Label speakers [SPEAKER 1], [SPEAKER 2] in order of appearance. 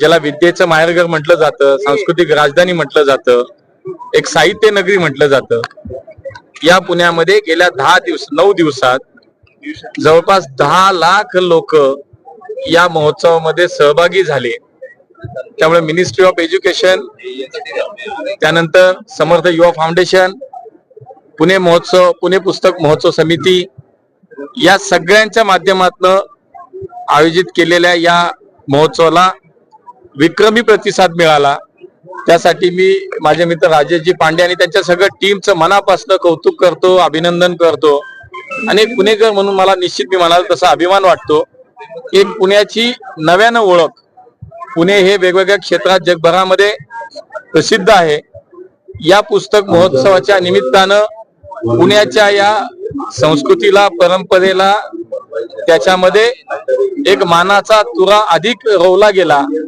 [SPEAKER 1] ज्याला विद्येचं माहेरघर म्हटलं जातं सांस्कृतिक राजधानी म्हटलं जातं एक साहित्य नगरी म्हटलं जातं या पुण्यामध्ये गेल्या दहा दिवस नऊ दिवसात जवळपास दहा लाख लोक या महोत्सवामध्ये सहभागी झाले. त्यामुळे मिनिस्ट्री ऑफ एज्युकेशन त्यानंतर समर्थ युवा फाउंडेशन पुणे महोत्सव पुणे पुस्तक महोत्सव समिती या सगळ्यांच्या माध्यमातून आयोजित केलेल्या या महोत्सवाला विक्रमी प्रतिसाद मिळाला. त्यासाठी मी माझे मित्र राजेशजी पांडे आणि त्यांच्या सगळ्या टीमचं मनापासून कौतुक करतो अभिनंदन करतो. आणि एक पुणेकर म्हणून मला निश्चित मी म्हणाल तसा अभिमान वाटतो एक पुण्याची नव्यानं ओळख पुणे हे वेगवेगळ्या क्षेत्रात जगभरामध्ये प्रसिद्ध आहे. या पुस्तक महोत्सवाच्या निमित्तानं पुण्याच्या या संस्कृतीला परंपरेला त्याच्यामध्ये एक मानाचा तुरा अधिक रोवला गेला.